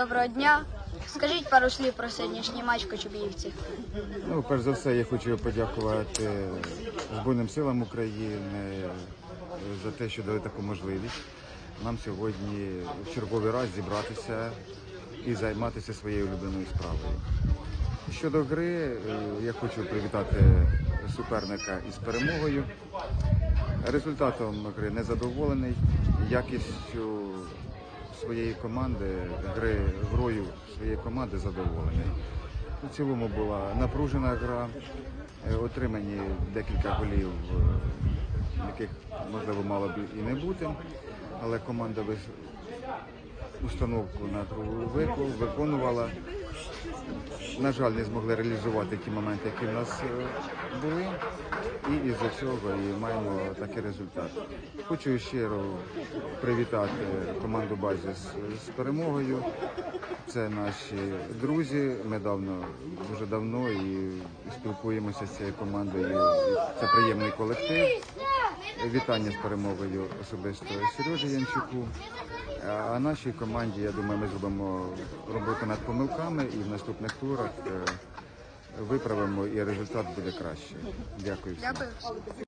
доброго дня. Скажіть пару слів про сьогоднішній матч Кочубіївців. Ну, перш за все, я хочу подякувати Збройним силам України за те, що дали таку можливість нам сьогодні в черговий раз зібратися і займатися своєю улюбленою справою. Щодо гри, е, я хочу привітати суперника із перемогою. Результатом гри незадоволений, якістю своєї команди, гри грою своєї команди задоволений. У цілому була напружена гра, е, отримані декілька голів, е, яких можливо мало б і не бути, але команда установку на другу виконувала. На жаль, не змогли реалізувати ті моменти, які в нас е, були, і із-за цього і маємо такий результат. Хочу щиро привітати команду Базіс з перемогою. Це наші друзі. Ми давно, дуже давно і спілкуємося з цією командою. Це приємний колектив. Вітання з перемогою особисто Сережі Янчуку. А нашій команді, я думаю, ми зробимо роботу над помилками і в наступних турах е, виправимо і результат буде краще. Дякую. всім.